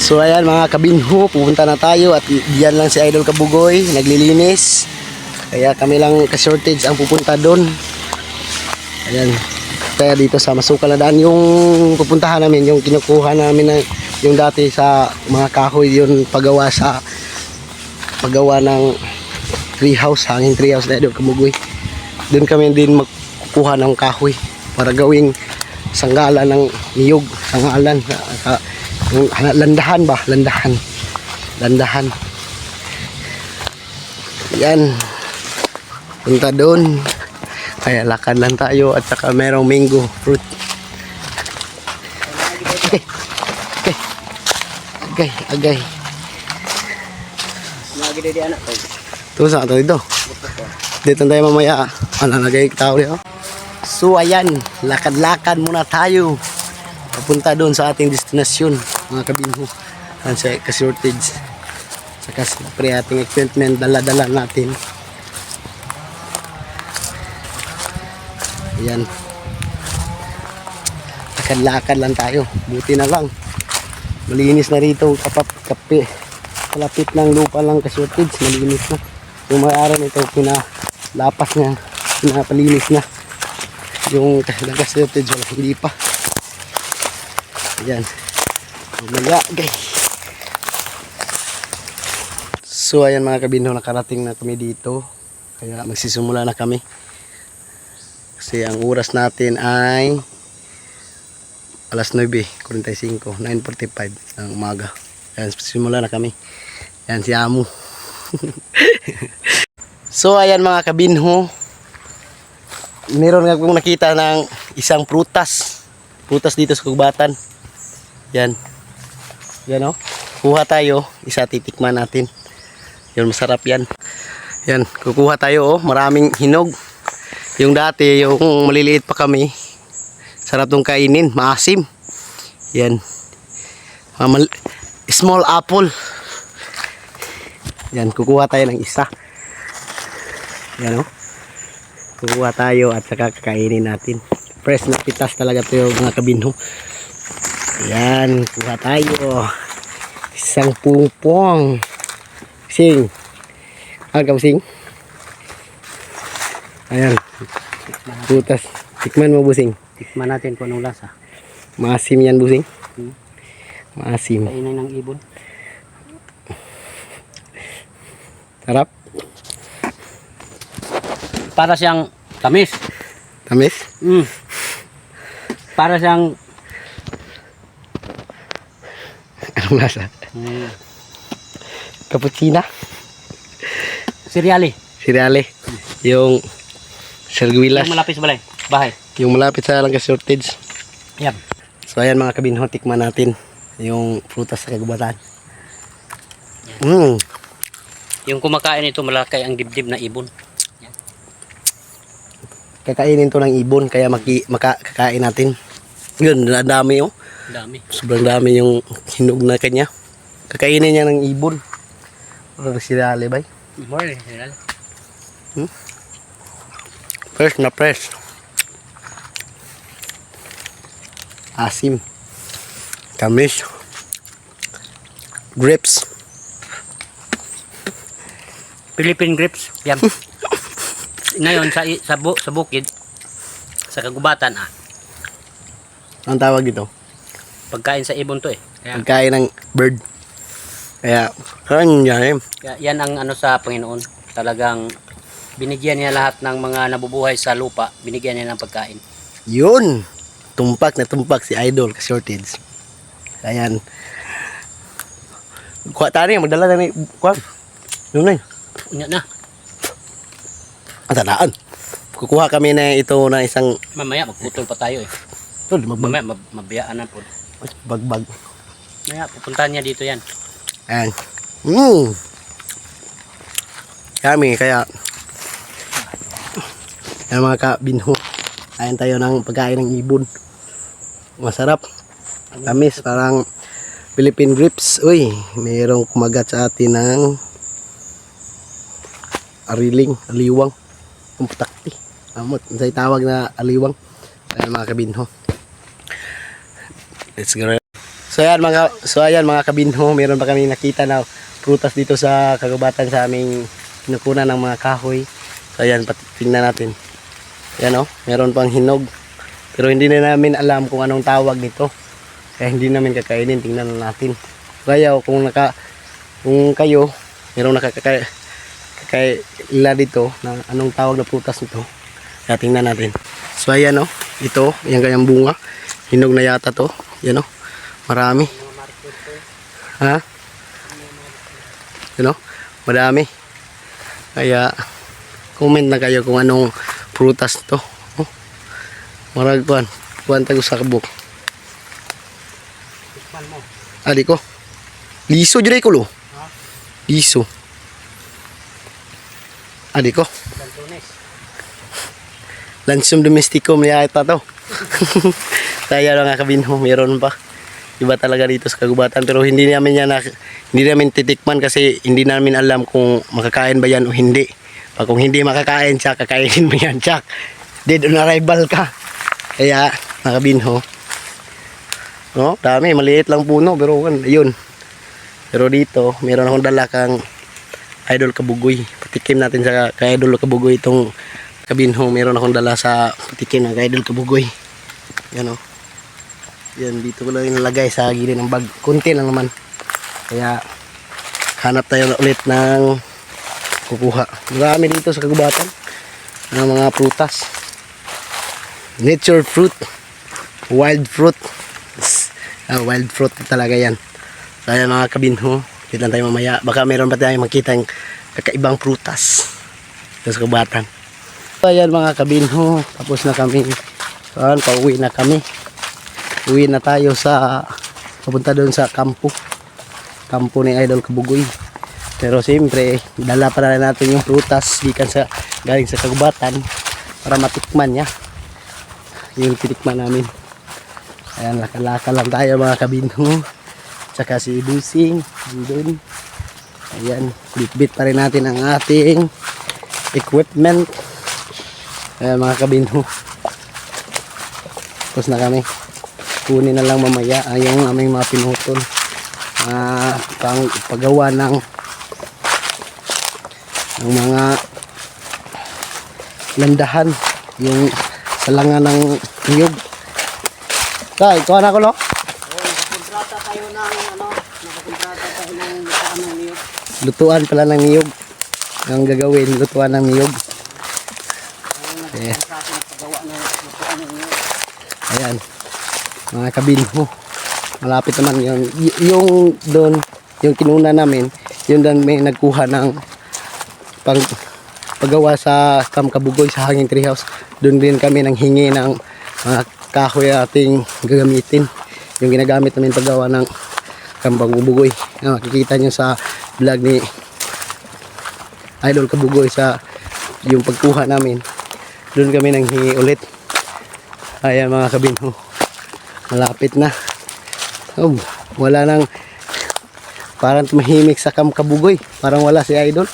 So ayan mga kabinho, pupunta na tayo at diyan lang si Idol Kabugoy, naglilinis. Kaya kami lang ka-shortage ang pupunta doon. Ayan. Kaya dito sa Masukal na daan yung pupuntahan namin, yung kinukuha namin na yung dati sa mga kahoy yun pagawa sa paggawa ng treehouse, hanging treehouse na Idol Kabugoy. Doon kami din magkukuha ng kahoy para gawing sanggalan ng niyog, sanggalan, sa, yung landahan ba? Landahan. Landahan. Yan. Punta doon. Kaya lakad lang tayo at saka merong mango fruit. Okay. Okay. Agay. Lagi di anak ko. Ito saan ito dito? Dito tayo mamaya. Ano lagay tao dito? So ayan, lakad-lakad muna tayo. Papunta doon sa ating destinasyon, mga kabinho. Yan sa ka-shortage. Saka siyempre ating equipment, dala-dala natin. Ayan. Lakad-lakad lang tayo. Buti na lang. Malinis na rito kapap kape. Kalapit ng lupa lang ka-shortage, malinis na. Yung may-ari nito, pinalapas niya, pinapalinis na. Yung nag-shortage, wala, hindi pa. Ayan. Mamaya, guys. So, ayan mga kabinho, nakarating na kami dito. Kaya magsisimula na kami. Kasi ang oras natin ay alas 9.45, 9.45 ng umaga. Ayan, simula na kami. Ayan si Amo. so, ayan mga kabinho. Meron nga akong nakita ng isang prutas. Prutas dito sa Kugbatan. Yan. Yan o. Kuha tayo. Isa titikman natin. Yan, masarap yan. Yan, kukuha tayo oh. Maraming hinog. Yung dati, yung maliliit pa kami. Sarap tong kainin. Maasim. Yan. Mga mal- small apple. Yan, kukuha tayo ng isa. Yan oh. Kukuha tayo at saka kakainin natin. Fresh na pitas talaga ito yung mga kabinho. Yan, kuha tayo. Isang pungpong. Sing. Agaw sing. Ayan. Putas. Tikman mo busing. Tikman natin kung anong lasa. Maasim yan busing. Hmm. Maasim. Kainin ng ibon. Sarap. Para siyang tamis. Tamis. Mm. Para siyang Anong lasa? mm, Cappuccina. cereali. Sirale. Yung serguilas. Yung malapit sa balay. Bahay. Yung malapit sa lang shortage. Yan. So ayan mga kabinho, tikman natin yung prutas sa kagubatan. Mm. Yung kumakain ito malakay ang dibdib na ibon. Kakainin to ng ibon kaya maki, maka, kakain natin. Yun, ang dami oh. Dami. Sobrang dami yung hinog na kanya. Kakainin niya ng ibon. Pero sirale bay. More cereal. Fresh na fresh. Asim. Tamis. Grapes. Philippine grapes. Yan. Ngayon sa sa, bu, sa bukid sa kagubatan ah. Ang tawag dito? Pagkain sa ibon to eh. Kaya, Pagkain ng bird. Kaya, kanya eh. kaya yan ang ano sa Panginoon. Talagang binigyan niya lahat ng mga nabubuhay sa lupa, binigyan niya ng pagkain. Yun! Tumpak na tumpak si Idol ka shortage. Ayan. Kuha tayo niya, magdala na ni... Kuha. Yun na yun. Unya na. Ang tandaan. Kukuha kami na ito na isang... Mamaya magputol pa tayo eh. Tol, magbag... Mamaya mab- mabiyaan na po. Bagbag. Mamaya pupuntahan niya dito yan. Ayan. Mmm. Kami, kaya... Ayan mga kabinho. Ayan tayo ng pagkain ng ibon. Masarap. Tamis, parang Philippine grips. Uy, mayroong kumagat sa atin ng ariling, aliwang. Kumpatakti. Amot, sa tawag na aliwang. Ayan mga kabinho. Let's go. So ayan mga so ayan mga kabinho, meron pa kami nakita na prutas dito sa kagubatan sa aming kinukunan ng mga kahoy. So ayan, tingnan natin. Ayan oh, meron pang hinog. Pero hindi na namin alam kung anong tawag nito. Kaya hindi namin kakainin, tingnan na natin. Kaya oh, kung naka kung kayo merong nakakaka kakaila dito na anong tawag na prutas nito. Kaya tingnan natin. So ayan oh, ito, yung kanyang bunga. Hinog na yata to. Yan oh. Marami. Ha? You know? Madami. Kaya, comment na kayo kung anong prutas to. Oh. Marag kuan. Tago sa kabuk. Adi ko. Liso jud ko lo. Liso. Adi ko. Lansum domestico niya ito to. Kaya lang kabinho, meron pa. Iba talaga dito sa kagubatan pero hindi namin yan na, hindi namin titikman kasi hindi namin alam kung makakain ba yan o hindi. Pag kung hindi makakain siya, kakainin mo yan siya. Dead on arrival ka. Kaya, nakabinho. No, dami, maliit lang puno pero yun. Pero dito, meron akong dala kang idol kabugoy. Patikim natin sa kay idol kabugoy itong kabinho. Meron akong dala sa patikim ng idol kabugoy. Yan o. Yan, dito ko lang inalagay sa gilid ng bag. Kunti lang naman. Kaya, hanap tayo ulit ng kukuha. Marami dito sa kagubatan ng mga prutas. Nature fruit. Wild fruit. Ah, wild fruit talaga yan. So, ayan mga kabinho. Dito lang tayo mamaya. Baka meron pa tayo makita yung kakaibang prutas. Dito sa kagubatan. Ayan mga kabinho. Tapos na kami. Ayan, pauwi na kami. Uwi na tayo sa papunta doon sa kampo. Kampo ni Idol Kabugoy. Pero siyempre dala pa na natin yung prutas gikan sa galing sa kagubatan para matikman niya. Yung titikman namin. Ayan laka-laka lang tayo mga kabinho tsaka si Busing andun. Ayan bitbit pa rin natin ang ating equipment. Ayan mga kabinho tapos na kami. Kunin na lang mamaya ay yung aming mga pinutol. Ah pang paggawa ng ng mga landahan yung salangan ng niyog. Kay ikaw na ko tayo ng ano, nakakontrata tayo ng niyog. lutuan pala ng niyog. Ang gagawin lutuan ng niyog eh, Sa atin paggawa ng lutaan ng niyog. Ayan. Mga kabinho malapit naman yun. Y- yung doon yung kinuna namin yun doon may nagkuha ng pang paggawa sa Kam Kabugoy sa Hanging Treehouse. Doon din kami nang hingi ng mga kahoy ating gagamitin. Yung ginagamit namin paggawa ng Kam Kabugoy na makikita nyo sa vlog ni Idol Kabugoy sa yung pagkuha namin. Doon kami nang hingi ulit ayan mga kabinho malapit na oh, wala nang parang tumahimik sa Kam Kabugoy parang wala si Idol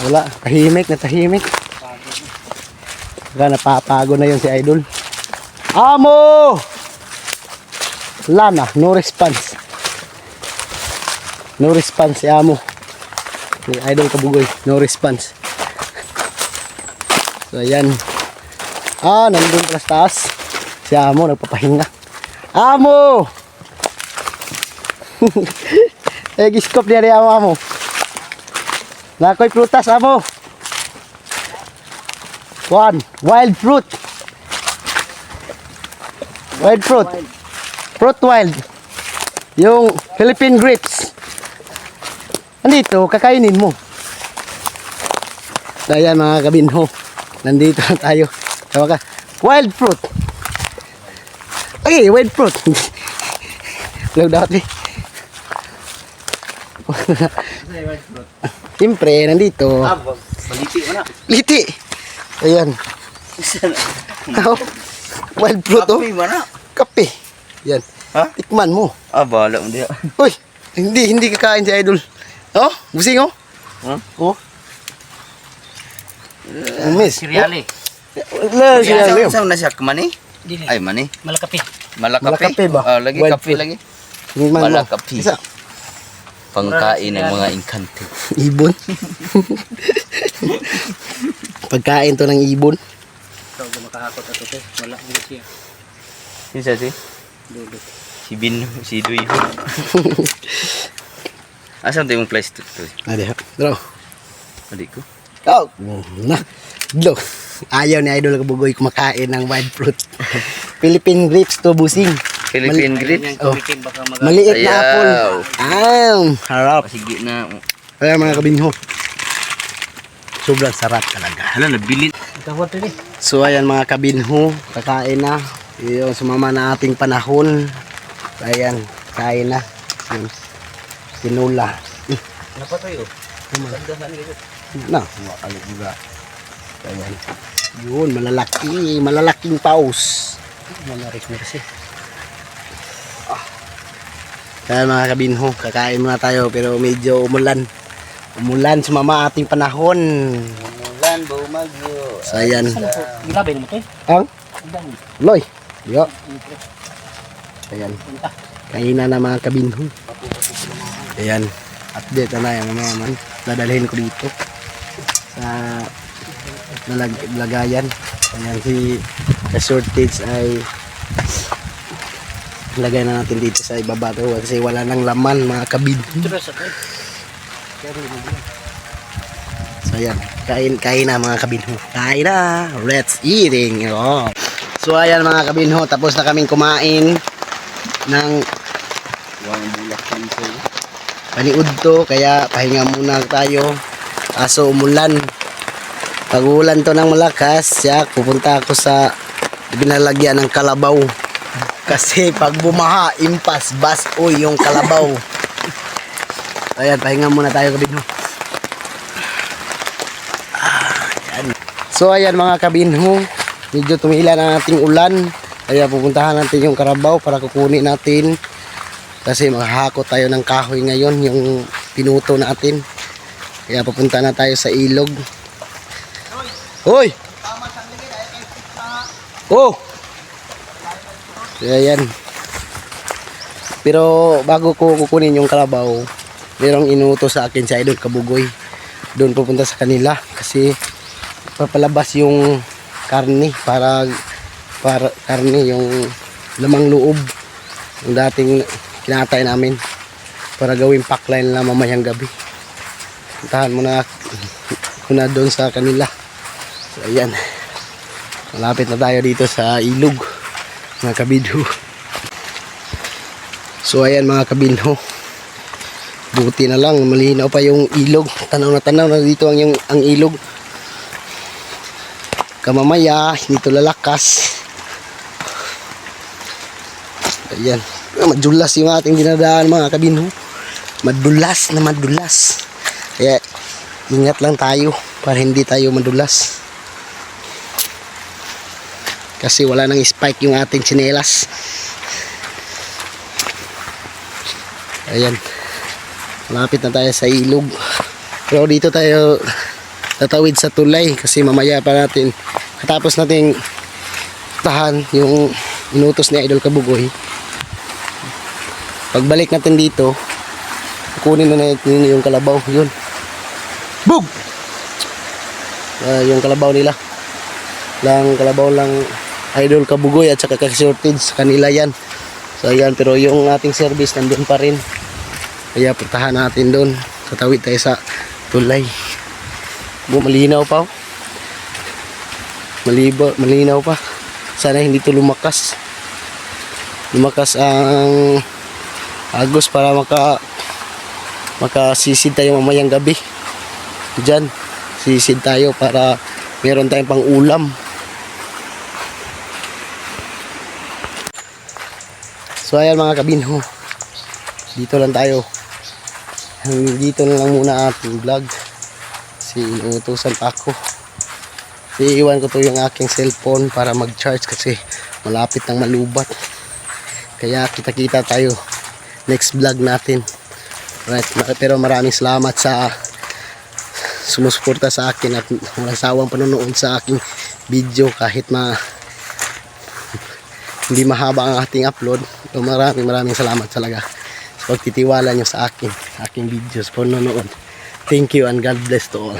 wala, tahimik na tahimik. Baka napapago na yun si Idol. Amo! Wala na, no response. No response si Amo. Si Idol Kabugoy, no response. So ayan. Ah, nandun pala sa taas. Si Amo, nagpapahinga. Amo! eh, giskop niya rin Amo, Amo. Nakoy prutas amo. One, wild fruit. Wild fruit. Fruit wild. Yung Philippine grapes. Nandito, kakainin mo. So, ayan mga kabinho. Nandito na tayo. Tawa ka. Wild fruit. Okay, wild fruit. Hello dati. Siyempre, nandito. Ah, baliti mo na. Liti. Ayan. Oh, wild fruit oh. mo na. Kape. Yan. Ha? Tikman mo. Ah, bahala mo diya. Uy, hindi, hindi kakain si Idol. Oh, busing oh. Ha? Oh. Oh, miss. Siryali. Oh, la, Saan siya. saan na siya? Dili. Ay, mani. Malakapi. Malakape. Malakape ba? Ah, lagi Wild kape lagi. Tingnan mo. Malakape. Isa. Pangkain ng mga inkante. Ibon. Pagkain to ng ibon. Ikaw makahakot ato te. Wala mo siya. Isa si Dulo. si Bin, si Dui. Asan tayo yung place to? to? Adi ha. Draw. Adik ko. Oh, na. Look. Ayaw ni Idol Kabugoy kumakain ng wild fruit. Philippine grapes to busing. Philippine grapes. Yan Oh. Maliit na Ayaw. apple. Ah, harap. Pasigi na. Kaya mga kabinho. Sobrang sarap talaga. Hala, nabilin. Te. So ayan mga kabinho, kakain na. Yung sumama na ating panahon. Ayan, kain na. Yun. Tinula. Napatoy oh. Na, makalit juga. Ayan. Yun, malalaki. Malalaking paus. Manarik na kasi. Kaya mga kabinho, kakain muna tayo pero medyo umulan. Umulan, sumama ating panahon. Mulan, bumagyo. So ayan. Grabe naman te. Ang? Ang. Loy. Yo. Ayan. Kaina na mga kabinho. Ayan. Update na na yan. Dadalhin ko dito. Sa lagayan. Ayan si the shortage ay lagay na natin dito sa ibaba to kasi wala nang laman mga ako. So ayan, kain kain na mga kabinho. Kain na. Let's eating. Oh. So ayan mga kabinho, tapos na kaming kumain ng Wang bulak kanso. paniud to kaya pahinga muna tayo. Kaso umulan. Pag ulan to ng malakas, siya pupunta ako sa binalagyan ng kalabaw. Kasi pag bumaha, impas, bas, uy, yung kalabaw. Ayan, pahinga muna tayo kabinho. Ayan. So ayan mga kabinho, medyo tumila na ating ulan. Kaya pupuntahan natin yung karabaw para kukunin natin. Kasi maghahakot tayo ng kahoy ngayon, yung pinuto natin. Kaya pupunta na tayo sa ilog. Hoy! Oh! Kaya yan. Pero bago ko kukunin yung kalabaw, merong inuto sa akin si Idol Kabugoy. Doon pupunta sa kanila kasi papalabas yung karne para para karne yung lamang loob yung dating kinatay namin para gawing packline na mamayang gabi. Puntahan muna muna doon sa kanila. So ayan. Malapit na tayo dito sa ilog mga kabidho. So ayan mga kabinho. Buti na lang malinaw pa yung ilog. Tanaw na tanaw na dito ang yung ang ilog. Kamamaya, hindi to lalakas. Ayan. Ah, Madulas yung ating dinadaan mga kabinho. Madulas na madulas. Kaya ingat lang tayo para hindi tayo madulas. Kasi wala nang spike yung ating tsinelas. Ayan. Malapit na tayo sa ilog. Pero dito tayo tatawid sa tulay kasi mamaya pa natin katapos nating tahan yung inutos ni Idol Kabugoy. Pagbalik natin dito, kunin na natin yung kalabaw. Yun. Bug! Ah, yung kalabaw nila. Lang kalabaw lang Idol Kabugoy at saka ka-shortage sa kanila yan. So ayan, pero yung ating service nandun pa rin. Kaya puntahan natin doon. Tatawid tayo sa tulay. Malinaw pa. oh. Maliba, malinaw pa. Sana hindi to lumakas. Lumakas ang agos para maka makasisid tayo mamayang gabi. Diyan, sisid tayo para meron tayong pang ulam. So ayan mga kabinho. Dito lang tayo. Dito na lang muna ating vlog. Kasi inuutosan pa ako. Iiwan ko to yung aking cellphone para mag-charge kasi malapit ng malubat. Kaya kita-kita tayo next vlog natin. Right, pero maraming salamat sa sumusuporta sa akin at walang sawang panonood sa aking video kahit ma hindi mahaba ang ating upload. So maraming maraming salamat talaga sa pagtitiwala nyo sa akin, aking videos, for nanonood. Thank you and God bless to all.